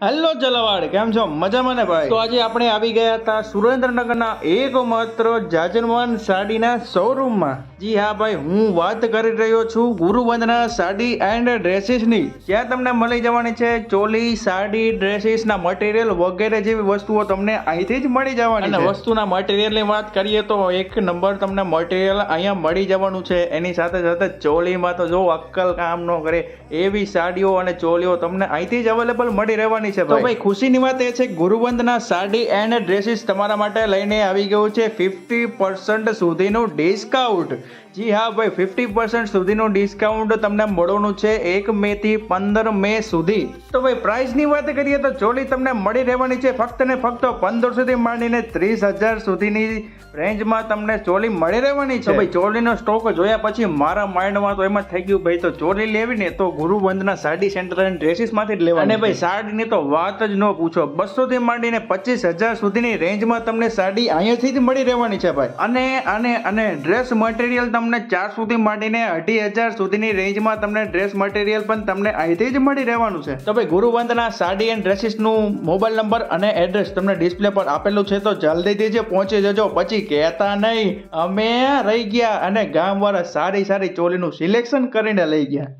Hello જલવાડ કેમ છો? મજામાં ને ભાઈ? તો આજે આપણે આવી ગયા હતા સુરેન્દ્રનગરના એકમાત્ર જાજરમાન સાડીના શોરૂમમાં જી હા ભાઈ હું વાત કરી રહ્યો છું ગુરુવંદના સાડી એન્ડ ડ્રેસીસની જ્યાં તમને મળી જવાની છે ચોલી સાડી ડ્રેસીસના મટીરિયલ વગેરે જેવી વસ્તુઓ તમને અહીંથી જ મળી જવાની અને વસ્તુના મટીરિયલની વાત કરીએ તો એક નંબર તમને મટીરિયલ અહીંયા મળી જવાનું છે. એની સાથે સાથે ચોલીમાં તો જો અક્કલ કામ ન કરે એવી સાડીઓ અને ચોલીઓ તમને અહીંથી જ અવેલેબલ મળી રહેવાની છે તો ભાઈ. ખુશીની વાત એ છે ગુરુવંદના સાડી એન્ડ ડ્રેસીસ તમારા માટે લઈને આવી ગયું છે ફિફ્ટી પર્સન્ટ સુધીનું ડિસ્કાઉન્ટ જી હા ભાઈ ફિફ્ટી પર્સન્ટ સુધીનું ડિસ્કાઉન્ટ તમને મળવાનું છે એક મે થી પંદર મે સુધી. તો ભાઈ પ્રાઇસની વાત કરીએ તો ચોલી તમને મળી રહેવાની છે ફક્ત ને ફક્ત પંદરસો સુધી માંડીને ત્રીસ હજાર સુધીની રેન્જમાં તમને ચોલી મળી રહેવાની છે. ભાઈ ચોલીનો સ્ટોક જોયા પછી મારા માઇન્ડમાં તો એમાં થઈ ગયું ભાઈ તો ચોલી લેવી ને તો ગુરુવંદના સાડી સેન્ટર અને ડ્રેસીસમાંથી જ લેવાની અને ભાઈ સાડીની તો વાત જ ન પૂછો. બસો થી માંડીને પચીસ હજાર સુધીની રેન્જમાં તમને સાડી અહીંયાથી જ મળી રહેવાની છે ભાઈ. અને અને અને ડ્રેસ મટીરિયલ તમને ચાર સુધી માંડીને અઢી હજાર સુધીની રેન્જમાં તમને ડ્રેસ મટીરિયલ પણ તમને અહીંથી જ મળી રહેવાનું છે. તો ભાઈ ગુરુવંદના સાડી એન્ડ ડ્રેસીસનું મોબાઈલ નંબર અને એડ્રેસ તમને ડિસ્પ્લે પર આપેલું છે, તો જલ્દીથી જ પહોંચી જજો. પછી કહેતા નહીં, અમે રહી ગયા અને ગામવાળા સારી સારી ચોલીનું સિલેક્શન કરીને લઈ ગયા.